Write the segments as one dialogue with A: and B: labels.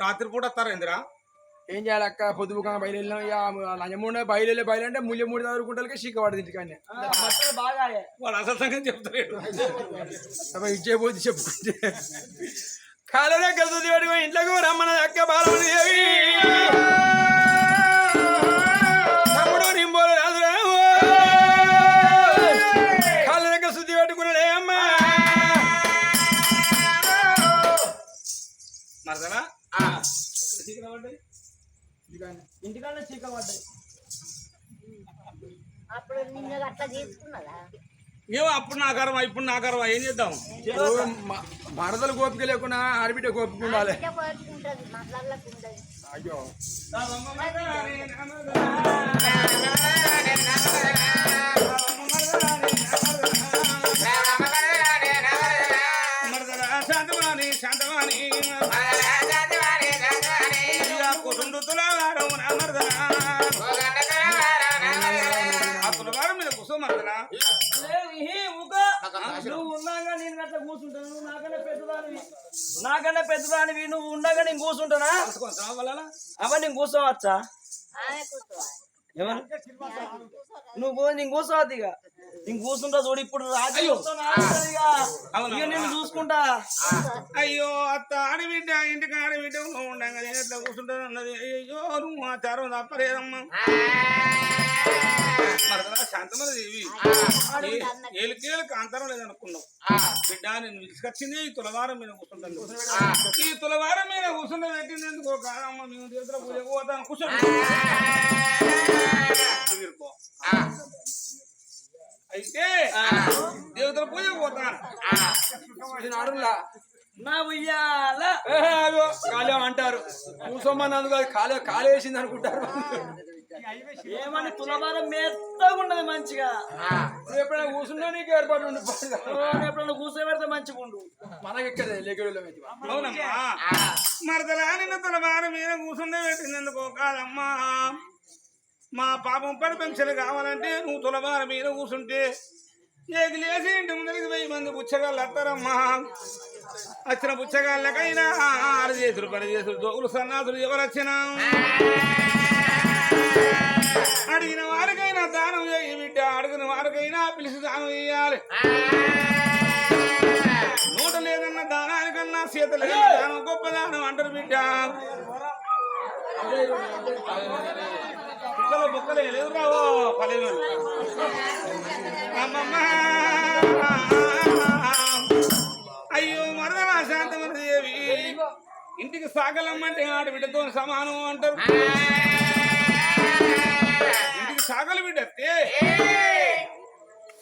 A: రాత్రి పూట వస్తారా ఇందిరా?
B: ఏం చేయాలి అక్క? పొద్దుగా బయలు వెళ్ళినాం ఇక లంజమూడ బయలు వెళ్ళి బయలు అంటే ముల్లి మూడు చదువుకుంటే చీక పడింది ఇంటికాన్ని
C: బాగా
A: వాడు అసలు సంగతి చెప్తాడు
B: ఇచ్చేపోతే చెప్పుకుంటే కలిసి పెట్టుకుని ఇంట్లోకి రమ్మన్న అక్క బాలమని దేవి. తమ్ముడు నింబోలు రాదురా. కాళ్ళ దగ్గర శుద్ధి పెట్టుకున్నాడే అమ్మా
A: మరదలా
C: ఇంటికాడ చీక పడ్డాయి.
D: అప్పుడు నిన్ను అట్లా
A: ఏమో అప్పుడు నా కర్మ ఇప్పుడు నా కర్మ ఏం చేద్దాం?
B: మరదలు గోపిక లేకుండా ఆడబిడ్డ గోపిక ఉండాలి. అయ్యో.
C: నాకన్నా పెద్దదానివి నువ్వు ఉండగా నేను కూర్చుంటానా?
A: కొంచెం వల్ల
C: అవ నేను కూర్చోవచ్చా? ఎవరు? నువ్వు నేను కూర్చోవద్దు ఇక. నేను కూర్చుంటా చూడు ఇప్పుడు ఇక. నేను చూసుకుంటా.
A: అయ్యో అత్త ఆడబిడ్డ ఇంటికి ఆడబిడ్డ ఉండగా నేను ఎట్లా కూర్చుంటాను అన్నది అయ్యో నువ్వు ఆ తరం తప్పలేదమ్మా. శాంతమల దేవి ఏలికేలు కాంతరం లేదనుకున్నావు బిడ్డ నేను తీసుకొచ్చింది ఈ తులవారం మీద కూర్చుంటాను ఈ తులవారం మీద కూర్చుంటే పెట్టింది ఎందుకో కాదమ్మ మేము దేవతల పూజకు పోతాను. కూర్చోండి. తీరుకో. అయితే దేవతల పూజకు పోతాను.
B: ఆడులా
C: నా ఉయ్యాల.
B: కాలే అంటారు. కూసోమన్నందుకు అది కాలే కాలేసింది అనుకుంటారు.
C: ఏమని తులభారం మెత్తగా ఉండదు మంచిగా?
B: నువ్వు ఎప్పుడైనా కూర్చున్నా నీకు ఏర్పాటు ఉండి
C: నేను ఎప్పుడన్నా కూర్చోబెడితే మంచిగా ఉండు.
B: మనకి ఎక్కడ
A: మరదలా నిన్న తులవారం మీద కూర్చుంటే పెట్టింది ఎందుకో కాదమ్మా. మా పాపం పడి పెన్షన్ కావాలంటే నువ్వు తులవారం మీద కూర్చుంటే ఏది లేచి ఇంటి ముందరికి వెయ్యి మంది పుచ్చగాళ్ళు వస్తారమ్మా వచ్చిన పుచ్చగాళ్ళకైనా ఆరు చేసుడు పని చేసుడు దోగులు సన్నాసులు ఎవరు వచ్చినా అడిగిన వారికైనా దానం చేయి బిడ్డ అడిగిన వారికైనా పిలిచి దానం చేయాలి. నూట లేదన్న దానానికన్నా సీత లేదన్న దానం గొప్ప దానం అంటారు బిడ్డ. కుక్కలు బుక్కలు లేదు రావో పలే అమ్మమ్మ. మరదలా శాంతమని దేవి ఇంటికి సాగలమ్మంటే ఆడబిడ్డతో సమానం అంటారు ఇంటికి సాగలు బిడ్డతే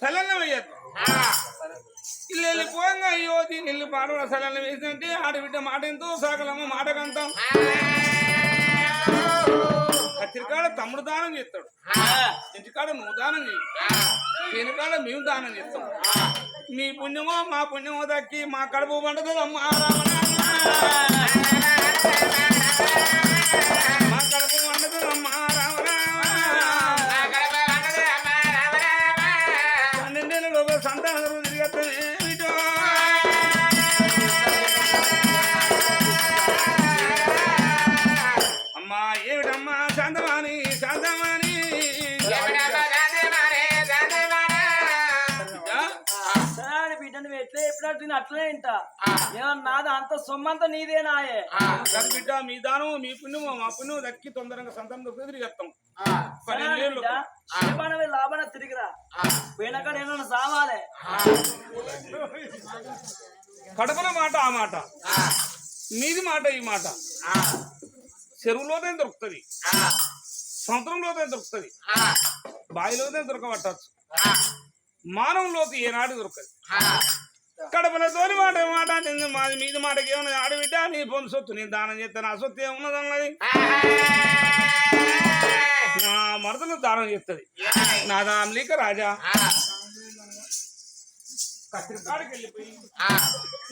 A: సలన్నం వేయద్దు. ఇల్లు వెళ్ళిపోయంగా అయ్యో దీని ఇల్లు పాడవ సలన్నం వేసినట్టే ఆడబిడ్డ మాట ఎంతో సాగలమ్మ మాటకంతాం కత్తిరికాడ తమ్ముడు దానం చేస్తాడు. ఇంటికాడ నువ్వు దానం చేయి. దీనికాడ మేము దానం చేస్తాం. మీ పుణ్యమో మా పుణ్యమో దక్కి మా కడుపు పండుగ అమ్మ మా
C: అట్లనే వింటా ఏమన్నా నాది? అంత సొమ్మంతా నీదేనాయే
A: బిడ్డ మీ దానం మీ పుణ్యమో మా పుణ్యం దక్కి తొందరగా సంతానం దొరికి
C: బిడ్డ? శివనవి లాభన తిరిగిరా. పోయినక్కడ ఏమన్నా సావాలే.
A: కడపల మాట ఆ మాట. మీది మాట ఈ మాట. చెరువులోనే దొరుకుతుంది. సముద్రంలోనే దొరుకుతుంది. బావిలోనే దొరకబట్టచ్చు. మానవులోకి ఏనాడు దొరకదు. కడపల తోని మాట మాట అంటుంది. మాది మీది మాటకి ఏమన్నది ఆడబిడ్డ నీ పొందు సొత్తు. నేను దానం చేస్తే నా సొత్తు ఏమున్నది అన్నది నా మరదలు దానం చేస్తుంది. నా దామలీక రాజా. కాడికి వెళ్ళిపోయి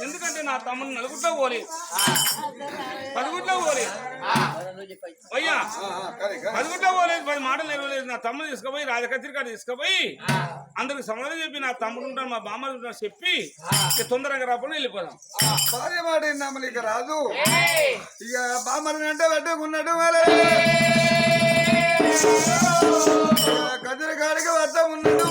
A: ఎందుకంటే నా తమ్ముడు నలుగుట్లో పోలే. పదగుట్లో పోలే. అయ్యా పదగుట్లో పోలేదు పది మాటలు నిలవలేదు నా తమ్ముడు తీసుకుపోయి రాజకత్రికాడ తీసుకుపోయి అందరికి సమాధానం చెప్పి నా తమ్ముడు ఉంటాడు మా బామ్మ ఉంటాడు చెప్పి తొందరగా రాకుండా వెళ్ళిపోదాం.
E: భార్య మాట విన్నాము ఇక రాదు. ఇక బామ్మని అంటే పెట్టుకున్నాడు గదిరి కాడికి వద్ద ఉన్నాడు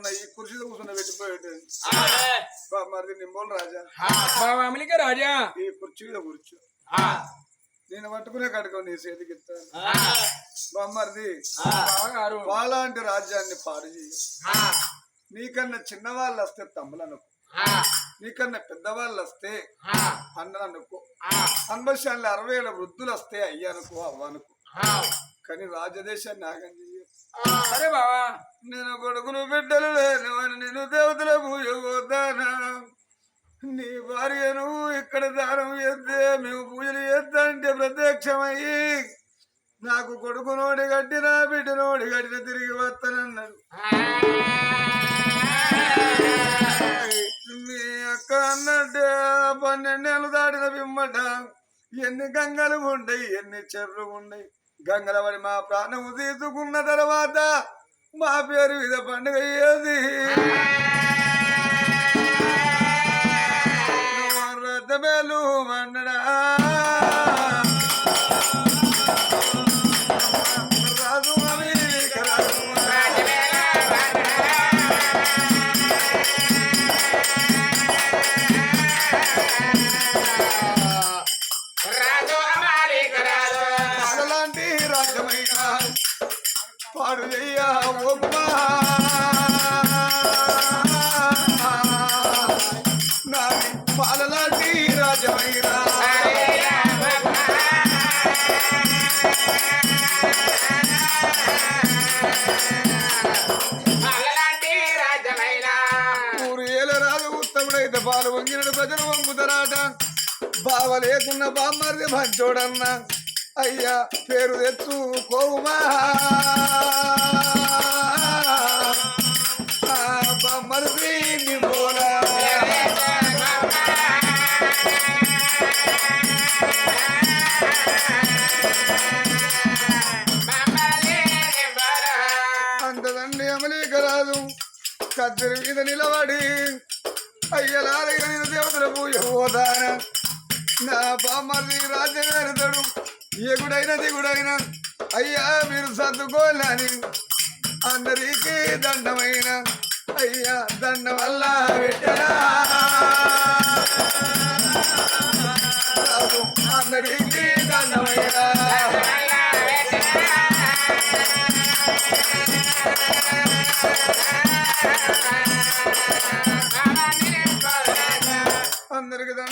E: తమ్ముడు ఉన్న ఈ కుర్చీ కూర్చుని పెట్టిపోయాడు మరి నింబోలు రాజా.
C: రాజా.
E: ఈ కుర్చీ. మీద కూర్చో నేను పట్టుకునే కడుకో నీ చేతికి బామ్మర్ది వాళ్ళంటి రాజ్యాన్ని పాడు చేయ నీకన్నా చిన్నవాళ్ళు వస్తే తమ్ములనుకో నీకన్నా పెద్దవాళ్ళు వస్తే అన్ననుకో అన్వశాన్ని అరవై ఏళ్ళ వృద్ధులు వస్తే అయ్యనుకో అవ్వనుకో కానీ రాజదేశాన్ని నాగం చెయ్య.
C: సరే బావా
E: నేను కొడుకును బిడ్డలు లేను అని నేను దేవతల పూజపోతానా నీ భార్యను ఇక్కడ దానం చేస్తే మేము పూజలు చేస్తా అంటే ప్రత్యక్షమయ్యి నాకు కొడుకు నోడి కట్టిన బిడ్డ నోడి కట్టిన తిరిగి వస్తానన్నాడు. మీ అక్క అన్నట్టే పన్నెండేళ్ళు దాటిన బిమ్మట ఎన్ని గంగలు ఉండయి ఎన్ని చెర్లు ఉండయి. గంగల మా ప్రాణము తీసుకున్న తర్వాత మా పేరు మీద పండుగ అయ్యేది. రథమేలు మండడా చూడన్నా అయ్యా పేరు తెచ్చు బామ్మది రాజ్యం వెళ్తాడు ఎగుడైన దిగుడైన అయ్యా మీరు సర్దుకోలేని అందరికీ దండమైన. అయ్యా దండ వల్ల పెట్టరా అందరికీ దండమైన.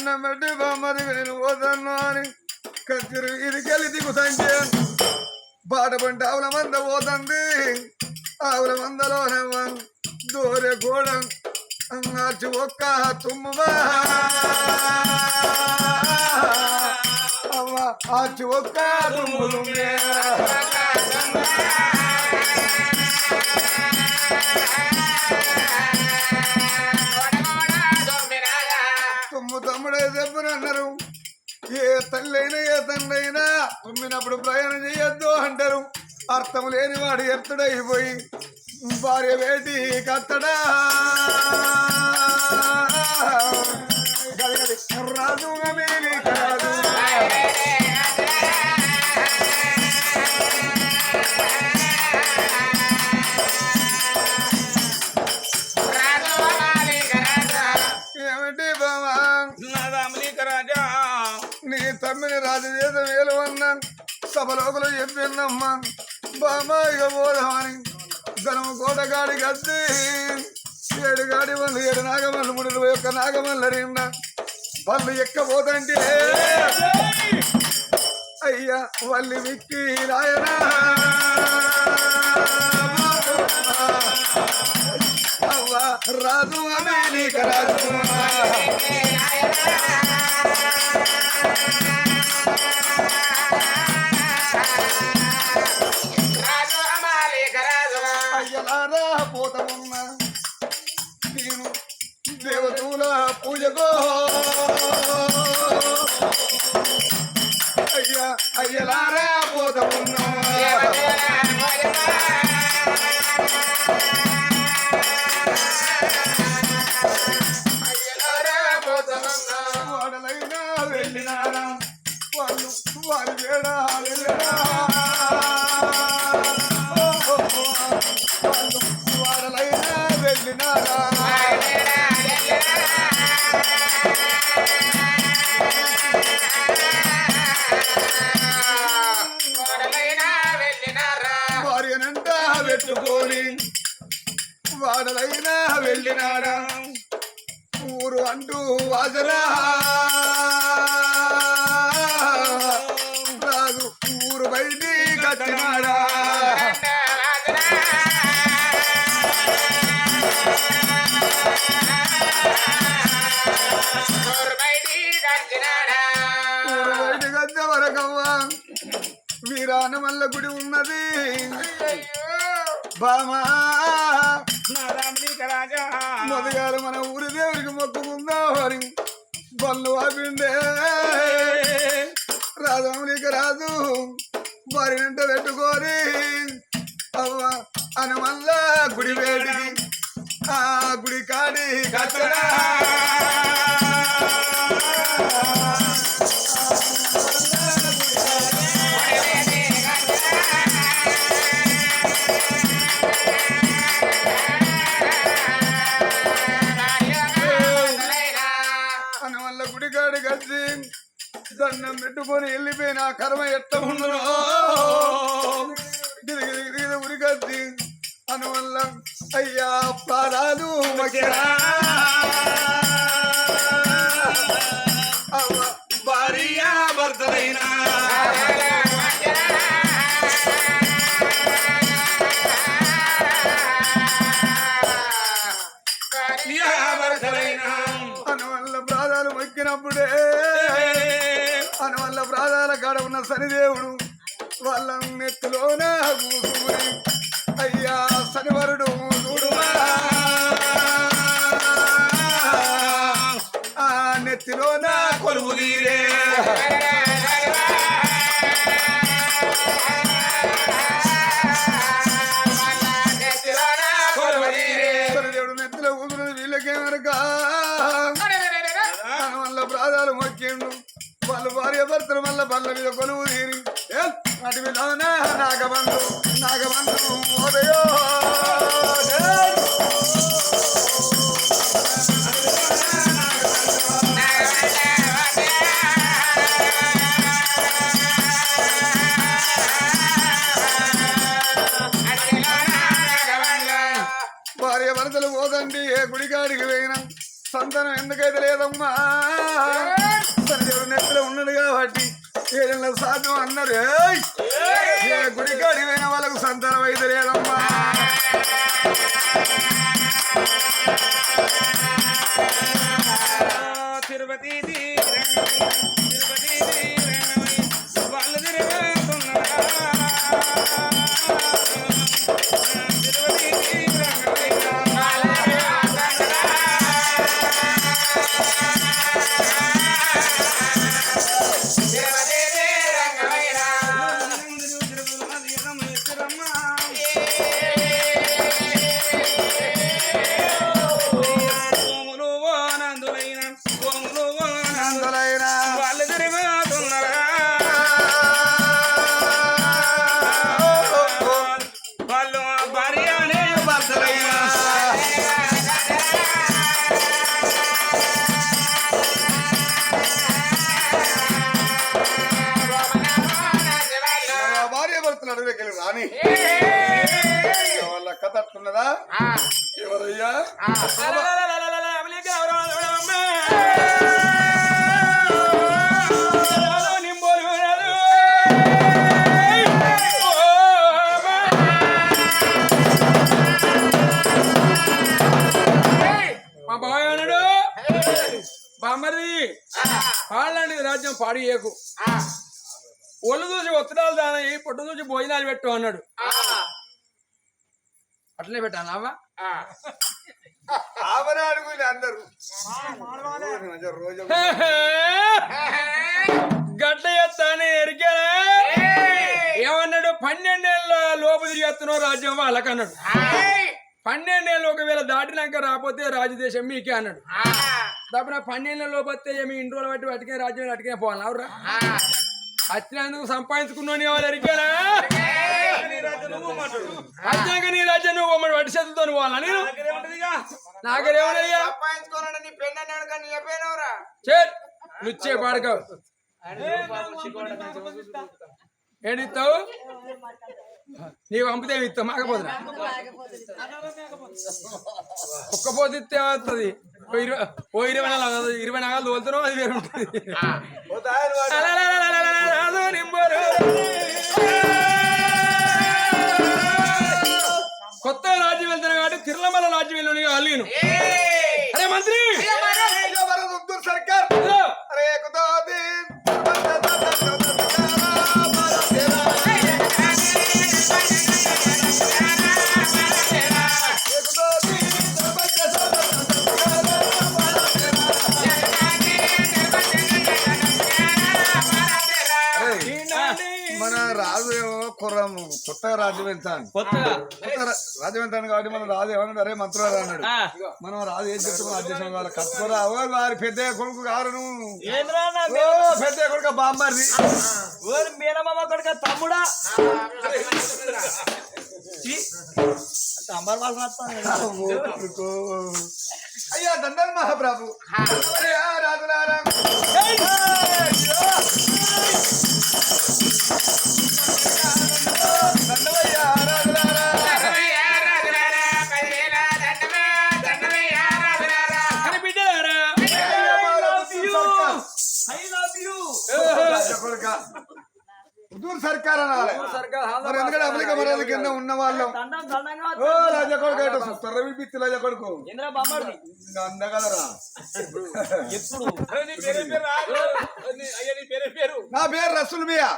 E: అందరికి దండం పెట్టి బామ్మది అని కత్తిరి ఇదికెళ్ళి దిగుతంటే బాట పంట ఆవుల మంద పోతుంది. ఆవుల మందలోనమ్మ దూరే గోడ. అచ్చి ఒక్క తుమ్ముమా. అమ్మ అచ్చి ఒక్క తుమ్ము తుమ్ము దెబ్బను అన్నారు? ఏ తల్లైనా ఏ తండ్రైనా ఉమ్మినప్పుడు ప్రయాణం చేయొద్దు అంటారు. అర్థం లేని వాడు ఎత్తుడైపోయి భార్య వేటి కత్తడా. రాజు కాదు. ఏమిటి బావా?
A: తమ్మిని అమలీక రాజా
E: రాజదేశం సభలోకలు చెప్పిందమ్మా. బామాయిక ఇక పోదామని ధనము కోటగాడి కత్తి ఏడు గాడి వాళ్ళు ఏడు నాగమల్లు మూడు ఇరవై ఒక్క నాగమల్లు నిండా వాళ్ళు ఎక్కబోతంటే అయ్యా వల్లి విక్కి రాయనా. అవ్వ రాజు అమెరిక రాజు. పూజకో. అయ్యా అయ్యలారా పోతమున్నా వీరానమల్ల గుడి ఉన్నది. బామా. మొదగారు మన ఊరి దేవుడికి మొక్కుకుందా వారి బళ్ళు ఆపిండే. రాజమునికి రాజు. వారి వెంట పెట్టుకొని అవ్వ అని మళ్ళా గుడి వేడికి ఆ గుడి కాడి కట్టడా దండం పెట్టుకొని వెళ్ళిపోయిన కర్మ ఎట్ట ఉండను. గిరిగి గిరిగి అయ్యా ప్రాణాలు మకిరా అని వల్ల ప్రాణాల కాడ ఉన్న శనిదేవుడు వాళ్ళ నెత్తిలోన కూసుకుని అయ్యా శనివరుడు చూడుమా. ఆ నెత్తిలోన
A: కొలువు తీరే
E: శనిదేవుడు నెత్తిలో కూతురు వీళ్ళకేమనక భర్తలు మల్ల బల్ల మీద కొలువు తీరి. అటు మీద నాగబంధు నాగబంధు ఓదయో భార్య భర్తలు పోదండి ఏ గుడికాడికి పోయినా? సంతానం ఎందుకైతే లేదమ్మా? దేవుడు నెత్తిలో ఉన్నాడు కాబట్టి ఏదైనా సాధ్యం అన్నారు. గుడికాడికి పోయిన వాళ్ళకు సంతానం అయితే లేదమ్మా.
B: బామ్మది పాడలాంటి రాజ్యం పాడు చేయకు ఒళ్ళు చూసి ఒత్తడాలు దానయ్యి పొట్టు చూసి భోజనాలు పెట్టు అన్నాడు. అట్లనే
E: అందరు. రోజు
B: గట్ల ఎత్తానే ఎరికానా ఏమన్నాడు? పన్నెండేళ్ళ లోపు తిరిగేస్తున్నావు రాజ్యం వాళ్ళకన్నాడు. పన్నెండేళ్ళు ఒకవేళ దాటినాక రాకపోతే రాజదేశం మీకే అన్నాడు. తప్పన పన్నెండేళ్ళ లోపు వస్తే ఏమి ఇంట్లో బట్టి వాటికే రాజ్యం అటుకే పోవాలి. అవురా. వచ్చినందుకు సంపాదించుకున్నాను వాళ్ళు ఎరికానా వచ్చాక నీ రాజ్యం నువ్వు ఉమ్మడి వడ్డీ చేతులతో పోవాలా? నేను?
E: నీ నీ చెప్పేనవరా
B: చే నుచ్చే పాడుకో. ఏడిస్తావు? నీవు పంపితే ఇస్తావు మాకపోతున్నా ఒక్క పోతే ఇస్తే వస్తుంది ఓ ఇరవై నాలుగు ఇరవై నాలుగు తోలుతున్నావు అది వేరు. కొత్త రాజ్యం వెళ్తాను కాబట్టి తిరుమల రాజ్యం వెళ్ళి అల్లిను అరే మంత్రి
E: సర్కార్. అరే కొత్తగా రాజ్యం వెళ్తాను
C: కొత్తగా
E: రాజ్యం వెళ్తాను కాబట్టి మన రాజు ఏమన్నాడు? అరే మంత్రులు అన్నాడు. మనం రాజు ఏం చెప్తాం రాజ్యం వాళ్ళు కట్టుకోరా వారి పెద్ద కొడుకు కారు నువ్వు
C: ఏంద్రా నా
E: ఓ పెద్ద కొడుకు బామ్మర్ది.
C: ఓరి మేనమామ కొడుక తమ్ముడా? అంబర్ వాసన వస్తుంది.
E: అయ్యా దండన్ మహాప్రభు. అయ్యా రాజులారా హుజూర్ సర్కార్ అనాలి. మరి ఎందుకంటే అమెరికా మర్యాద కింద ఉన్న వాళ్ళం ఓ రాజ కొడుకు అంటే సుత్తర పిచ్చి రాజ కొడుకు. అందగలరా
A: నీ పేరేం పేరు రా? నీ- అయ్యా నీ పేరేం పేరు?
E: నా పేరు రసుల్ మియా.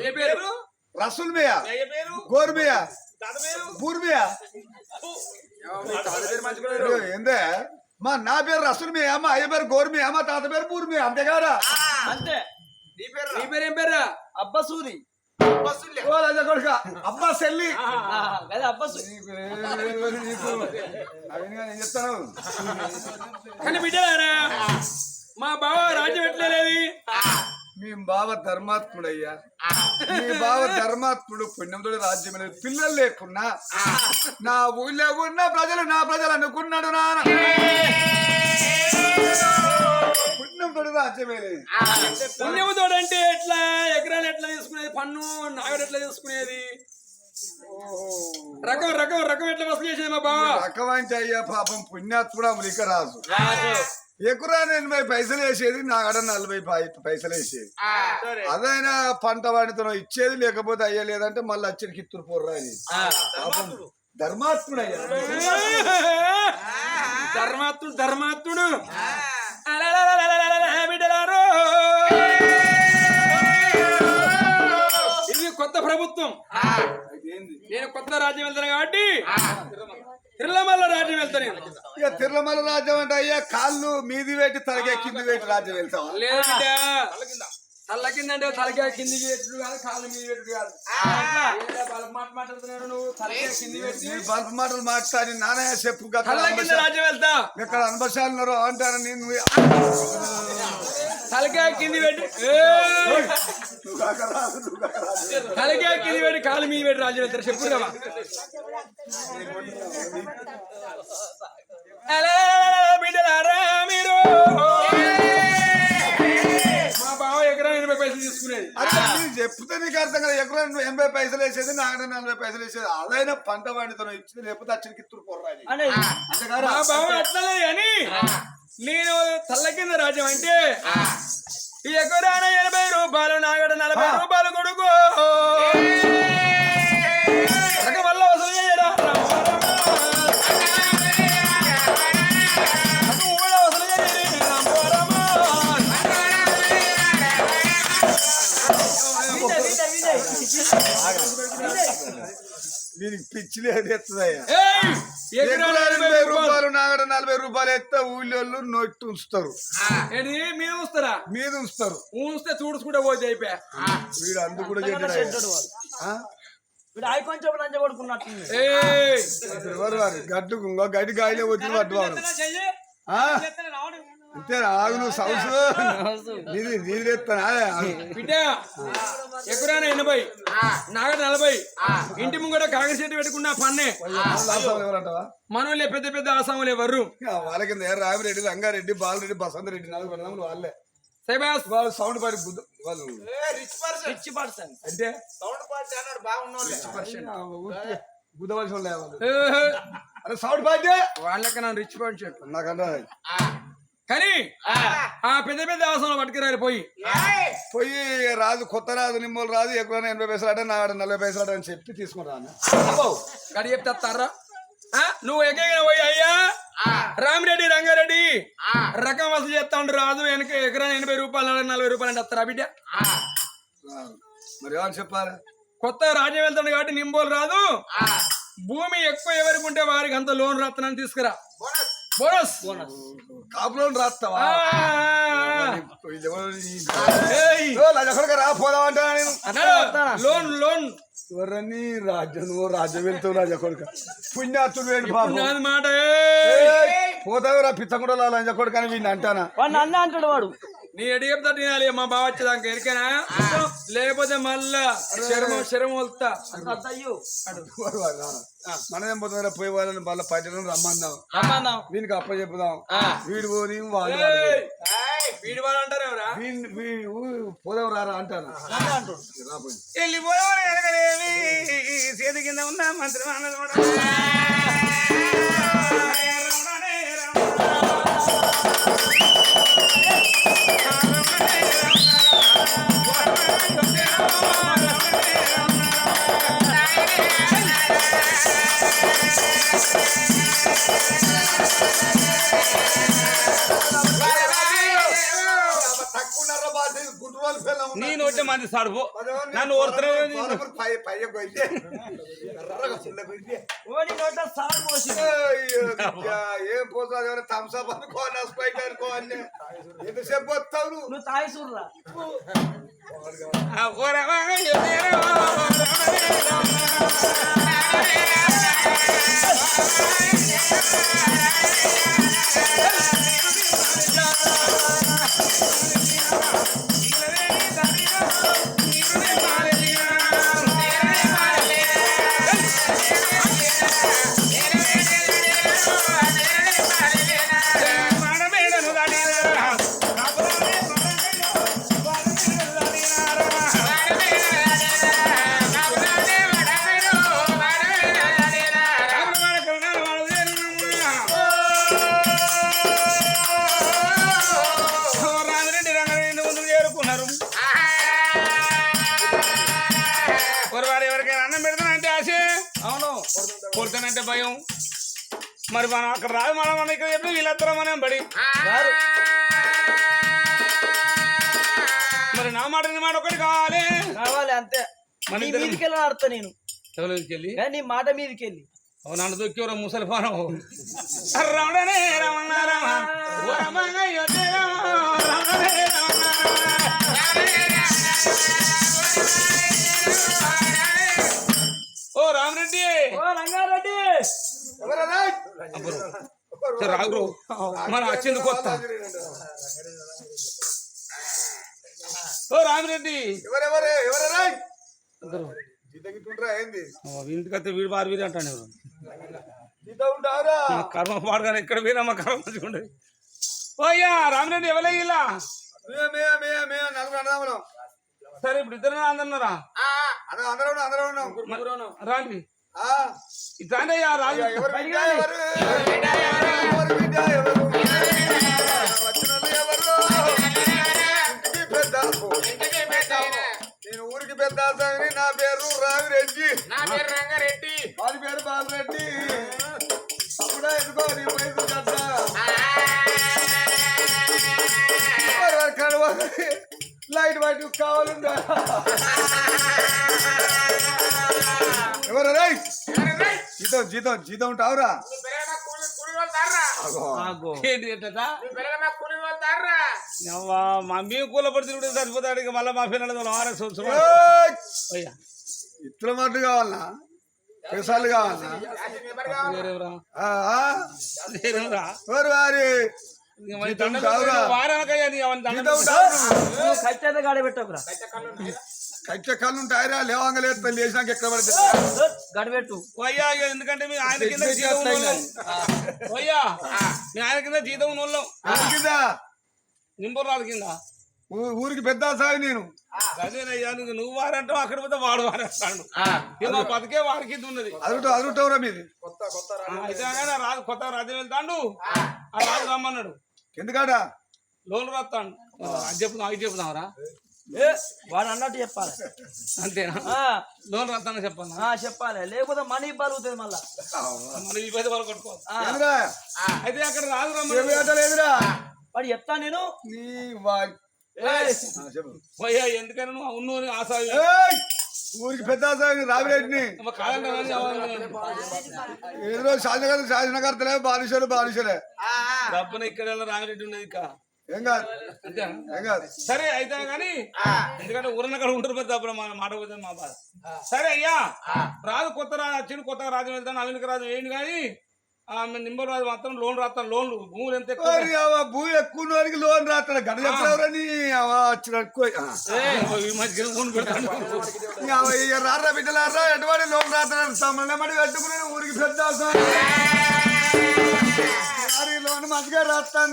B: ఏ పేరు?
E: రసుల్ మియా.
A: అయ్య పేరు?
E: గోర్ మియా.
A: తాత పేరు?
E: పూర్ మియా. ఏందే? మా నా పేరు రసుల్ మియా మా అయ్య పేరు గోర్ మియా మా తాత పేరు పూర్ మియా అంతే కదా
C: అంతే.
B: నీ పేరు ఏం పేరా
C: అబ్బసూరి
E: కొడుక. అబ్బా సెల్లి. నేను చెప్తాను
B: కానీ బిడ్డలారా మా బావ రాజ్యం ఎట్లేదు
E: మీ బావ ధర్మాత్ముడయ్యా. మీ బావ ధర్మాత్ముడు పుణ్యంతో రాజ్యం అనేది పిల్లలు లేకున్నా నా ఊళ్ళో ఉన్న ప్రజలు నా ప్రజలు అనుకున్నాడు నాన్న. పుణ్యంతో రాజ్యమే లేదు
B: పుణ్యముతోడు అంటే ఎట్లా? ఎకరాలు ఎట్లా తీసుకునేది? పన్ను నాగడు ఎట్లా తీసుకునేది? రకం రకం రకం ఎట్లా వసూలు చేసేది మా బావ?
E: రకమంటే అయ్యా పాపం పుణ్యాత్ముడు అమలిక రాజు. ఎకురాని ఎనభై పైసలు వేసేది నా కడ నలభై పైసలు వేసేది. అదైనా పంట వాడితో ఇచ్చేది లేకపోతే అయ్యా లేదంటే మళ్ళీ వచ్చి కిత్తురు పోర్రా అని. ధర్మాత్ముడు అయ్యా.
B: ధర్మాత్ముడు ధర్మాత్ముడు. బిడ్డలారో. ఇది కొత్త ప్రభుత్వం నేను కొత్త రాజ్యం వెళ్తాను కాబట్టి తిరుమల రాజ్యం వెళ్తాను
E: ఇక తిరుమల రాజ్యం అంటే అయ్యా కాళ్ళు మీది పెట్టి తలకే కింది పెట్టి రాజ్యం వెళ్తాం
B: లేదు తల్ల కింద అంటే తలకే కిందికి పెట్టుడు కాదు కాళ్ళు మీద పెట్టుడు కాదు. బలపు మాట మాట్లాడుతున్నాడు నువ్వు? తలకే కింది పెట్టి
E: బల్బు మాటలు మాట్లాడి నానయ్య చెప్పు
B: తల్ల కింద రాజ్యం వెళ్తా.
E: ఎక్కడ అనుభశాలు ఉన్నారో అంటారు నేను
B: తలకే కింది పెట్టి. తలకే కింది పెట్టి కాలు మీద పెట్టి రాజ్యం వెళ్తారు. చెప్పు కదా బిడ్డలారా మీరు? పైసలు తీసుకునేది.
E: చెప్తే నీకు అర్థం కదా. ఎకరం ఎనభై పైసలు వేసేది నాగడ నలభై పైసలు వేసేది. అదైనా పంట పండుతాను ఇచ్చింది లేకపోతే అచ్చడికి ఇత్తురు పొర్రాది
B: అట్లనే అని నేను తల్ల కింద రాజ్యం అంటే ఈ ఎకరాన ఎనభై రూపాయలు నాగడ నలభై రూపాయలు కొడుకు. వల్ల వసూలు చేయరా?
E: దీనికి పిచ్చి లేదు ఎత్తదయ్యా
B: ఏయ్! ఎకరాన ఎనభై రూపాయలు.
E: రూపాయలు నాగడ నలభై రూపాయలు ఎత్తే ఊళ్ళోళ్ళు నొట్టు ఉంచుతారు.
B: మీరు వస్తారా
E: మీద ఉంచుతారు?
B: ఊస్తే చూడుచుకుంటే పోతే అయిపోయా?
E: వీడు అందుకు కూడా గడ్డు గడ్డి గాయలే వచ్చి పట్టువారు ఆ? అంతే ఆగు నువ్వు సౌస్ నీది నీది ఎత్తానా
B: బిడ్డ ఎకరాన ఎనభై నాగ నలభై. ఇంటి ముంగట కాగరి చెట్టు పెట్టుకున్న పన్నే.
E: ఎవరంటావా?
B: మనోళ్ళే పెద్ద పెద్ద ఆసాములే వర్రు
E: వాళ్ళ కింద ఏ రామిరెడ్డి రంగారెడ్డి బాలరెడ్డి బసంత్ రెడ్డి నాలుగు పెడదాములు వాళ్ళే.
B: సైబాస్.
E: వాళ్ళు సౌండ్ పాడి బుద్ధ వాళ్ళు
C: రిచ్ పర్సన్
E: అంటే? బుద్ధవలసి వాళ్ళే? వాళ్ళు అరే సౌండ్ పాడి
B: వాళ్ళకి నన్ను రిచ్ పంచాడు
E: నాకన్నా
B: కానీ ఆ. పెద్ద పెద్ద ఆసనం పట్టుకురాలి పోయి
E: పోయి రాజు కొత్త రాజు నిమ్మలు రాజు ఎక్కువ ఎనభై పైసలు అంటే నాడు నలభై పైసలు అంటే అని చెప్పి తీసుకుంటాను
B: గడి చెప్తారా నువ్వు ఎక్కడ పోయి అయ్యా. రామిరెడ్డి రంగారెడ్డి రకం వసూలు చేస్తా ఉండు రాజు వెనక ఎకరాన ఎనభై రూపాయలు నలభై రూపాయలు అంటే వస్తారా బిడ్డ?
E: మరి ఎవరు చెప్పాలి?
B: కొత్త రాజ్యం వెళ్తాడు కాబట్టి నింబోలు రాదు. భూమి ఎక్కువ ఎవరికి ఉంటే వారికి అంత లోన్ రాస్తానని తీసుకురా. బోనస్.
E: కాపులో రాస్తావా?
B: ఆ.
E: ఇది ఎవరు ఈ-
B: ఏయ్.
E: ఓ, నా దగ్గరకు రా పోదాం అంటానా నేను.
B: అన్నాడు, లోన్ లోన్.
E: ఎవరని? రాజ్యం నువ్వు రాజ్యం వెళ్తావు రాజా కొడుక పుణ్యాతుడు వేడు బాబు.
B: నాది మాట ఏయ్.
E: పోతావు రా పిచ్చకుండా లంజ కొడుకు అని వీడిని అంటానా?
C: వాడు నన్ను అంటాడు వాడు.
B: నీ ఎడి చెప్తా తినాలి. మా బావ వచ్చేదాకా ఎరికేనా? లేకపోతే మళ్ళా శరమ శరం
E: వాడు రా. మనమేం పోతుందా పోయి వాళ్ళని వాళ్ళ పట్టణం రమ్మందాం.
C: రమ్మన్నా
E: వీనికి అప్ప చెప్పుదాం వీడు పోని వాళ్ళు
B: ఏయ్. వీడి వాళ్ళు అంటారు ఎవరా?
E: వీడిని వీ- ఊ- పోదాం రారా అంటాను
A: వెళ్ళిపోవడం ఎరగలేవి చేతి కింద ఉన్న మంత్రి అన్నది కూడా Yes. Uh -huh. నన్ను ఓడుతున్నా
C: ఓడి నోట సాగు పోసి
E: ఏం పోతుంది ఎవరైనా థమ్స్అప్ అనుకోవాలి స్ప్రైట్ అనుకోవాలి ఎంతసేపు వస్తావు నువ్వు
C: తాయి చూడరా
A: కొడతానంటే భయం? మరి మనం అక్కడ రాదు మనం మనం ఇక్కడ చెప్పి వీళ్ళద్దరం మనం బడి మరి నా మాట నీ మాట ఒకటి కావాలి.
C: కావాలి అంతే.
A: మన
C: మీదికి వెళ్ళి ఆడతా నేను.
A: ఎవరికి వెళ్ళి
C: నీ మాట మీదకి వెళ్ళి
A: నన్ను దొక్కేవరా ముసలిపానం రమణనే రమణ రమణ. ఓ రామరెడ్డి.
C: ఓ రంగారెడ్డి.
E: ఎవరన్నా?
A: రాగురు మన వచ్చింది కొత్త ఓ రామిరెడ్డి.
E: ఎవరెవరే? ఏంది?
A: ఇంటికైతే వీడు వారు వీరు అంటాను ఎవరు? కర్మ పాడగానే ఇక్కడ వీరా మా కర్మ మంచిగుండే ఓయ్యా రామిరెడ్డి ఎవరయ్యా
E: మే
A: సరే ఇప్పుడు ఇద్దరు అందన్నారా?
E: అందరూ అందరూ ఉన్నాం, అందరూ ఉన్నాం.
A: రాండి. ఇట్లాంటి అయ్యా రాజు
E: ఎవరు ఎవరు? నేను ఊరికి పెద్ద అతని నా పేరు రావిరెడ్డి.
B: నా పేరు రంగారెడ్డి.
E: వాడి పేరు బాలరెడ్డి. అప్పుడే ఎందుకో నీ వయసు పెద్ద మరి వాడి కడువ లైట్ బయట కావాలందా ఎవరు రై జీతం జీతం జీతం ఉంటావురా
A: మా మేము కూల పడి కూడా సరిపోతాడు ఇక మళ్ళీ మా పిల్లలు
E: ఏయ్!
A: అయ్యా
E: ఇతర మాటలు కావాలనా పెసాలు కావాలనా కచ్చ కళ్ళు ఉంటాయిరా లేచినాక ఎక్కడ
A: ఇక ఎందుకంటే మీ ఆయన కింద జీతం మీ ఆయన కింద జీతం ఉన్నోళ్ళం.
E: కింద?
A: కింద.
E: ఊరికి పెద్ద సాయి నేను.
A: అదేనయ్యా నువ్వు నువ్వు వారంటావు అక్కడ పోతే వాడు వారేస్తాడు ఇక మా బతికే వాడి కింద ఉన్నది.
E: అదుట అదుటవరా మీది.
A: కానీ ఆ రాజు కొత్త రాజ్యం వెళ్తాడు. ఆ రాజు రమ్మన్నాడు.
E: ఎందుకాడ
A: లోన్ రాస్తాడు అది చెప్పుదాం అది
C: ఏ వాడు అన్నట్టు చెప్పాలి.
A: అంతేనా?
C: ఆ,
A: లోన్ రాస్తానని చెప్పాను
C: ఆ, చెప్పాలి. లేకపోతే మనీ బలుగుతుంది మళ్ళా.
A: మనం పది వరకు కొట్టుకోవాలి. అయితే అక్కడ రమ్మన్నాడు
E: కట్టలేదురా
C: వాడు చెప్తా నేను.
E: నీ
A: పోయా ఎందుకని నువ్వు అని ఆశ
E: ఏయ్! ఊరికి పెద్ద రావిరెడ్డిని ఎదురు శాసనగర్ శాసనకర్తలే బానిసలు బానిసలే
A: డబ్బున ఇక్కడ రామిరెడ్డి ఉన్నది ఇక?
E: ఏం కాదు. ఏం కాదు.
A: సరే అయితే కానీ ఎందుకంటే ఊరన్న కాడ ఉంటారు పెద్ద అప్పుడు మన మాట పోతే మా బాధ. సరే అయ్యా. రాజు కొత్త రాజు వచ్చిండు కొత్తగా రాజు వెళ్తాను అవినక రాజు ఏంటి కానీ నింబర్ రాజు మాత్రం లోన్ రాస్తాను లోన్లు. భూములు ఎంత ఎక్కువ?
E: ఓరి అవ్వ, భూ ఎక్కువ వారికి లోన్ రాస్తాడు గడ ఇక రారా బిడ్డలారా ఎటువంటి లోన్ రాస్తాడు సంబంధమని పెట్టుకుని ఊరికి పెద్ద లోన్ మంచిగా రాస్తాడా